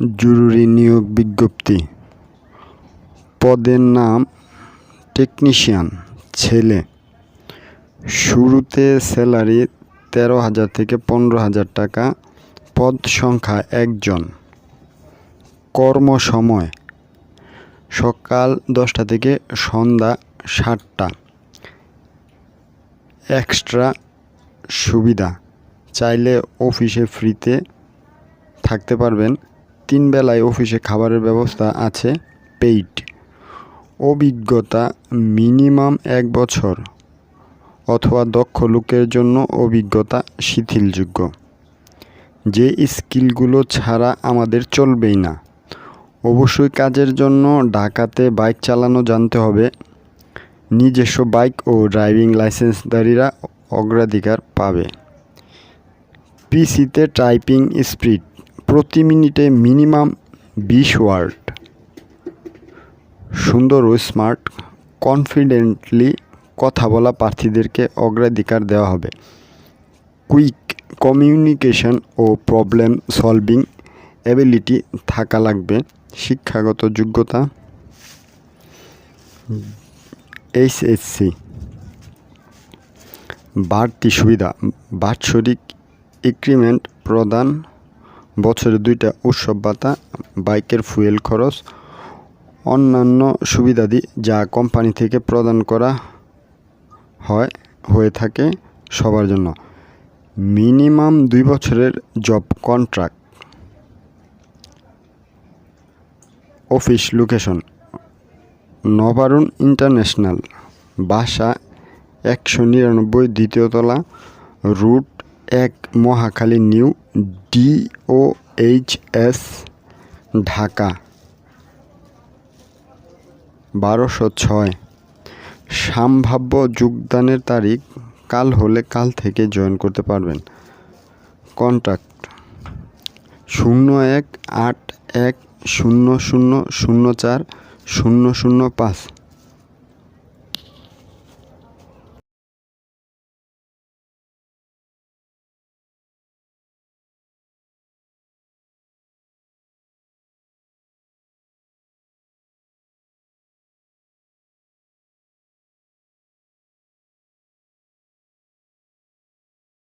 জরুরি নিয়োগ বিজ্ঞপ্তি। পদের নাম টেকনিশিয়ান, ছেলে। শুরুতে স্যালারি তেরো হাজার থেকে পনেরো হাজার টাকা, পদ সংখ্যা একজন। কর্মসময়, সকাল দশটা থেকে সন্ধ্যা সাতটা। এক্সট্রা সুবিধা, চাইলে অফিসে ফ্রিতে থাকতে পারবেন। তিন বেলায় অফিসে খাবারের ব্যবস্থা আছে, পেইড। অভিজ্ঞতা মিনিমাম এক বছর অথবা দক্ষ লোকের জন্য অভিজ্ঞতা শিথিলযোগ্য। যে স্কিলগুলো ছাড়া আমাদের চলবেই না। অবশ্যই কাজের জন্য ঢাকাতে বাইক চালানো জানতে হবে। নিজস্ব বাইক ও ড্রাইভিং লাইসেন্সধারীরা অগ্রাধিকার পাবে। পিসিতে টাইপিং স্পিড। প্রতি মিনিটে মিনিমাম বিশ ওয়ার্ড। সুন্দর ও স্মার্ট, কনফিডেন্টলি কথা বলা প্রার্থীদেরকে অগ্রাধিকার দেওয়া হবে। কুইক কমিউনিকেশন ও প্রবলেম সলভিং অ্যাবিলিটি থাকা লাগবে। শিক্ষাগত যোগ্যতা। এইচএসসি বাড়তি সুবিধা। বাৎসরিক ইনক্রিমেন্ট প্রদান বছরে দুইটা উৎসব ভাতা, বাইকের ফুয়েল খরচ, অন্যান্য সুবিধাদি যা কোম্পানি থেকে প্রদান করা হয়, হয়ে থাকে সবার জন্য। মিনিমাম দুই বছরের job contract. Office location. Nabarun international. বাসা একশো নিরানব্বই দ্বিতীয়তলা রুট এক Mohakhali new D O H S Dhaka বারোশো ছয়। সম্ভাব্য যোগদানের তারিখ কাল হলে কাল থেকে জয়েন করতে পারবেন। কন্ট্যাক্ট শূন্য এক আট এক শূন্য শূন্য শূন্য চার শূন্য শূন্য পাঁচ।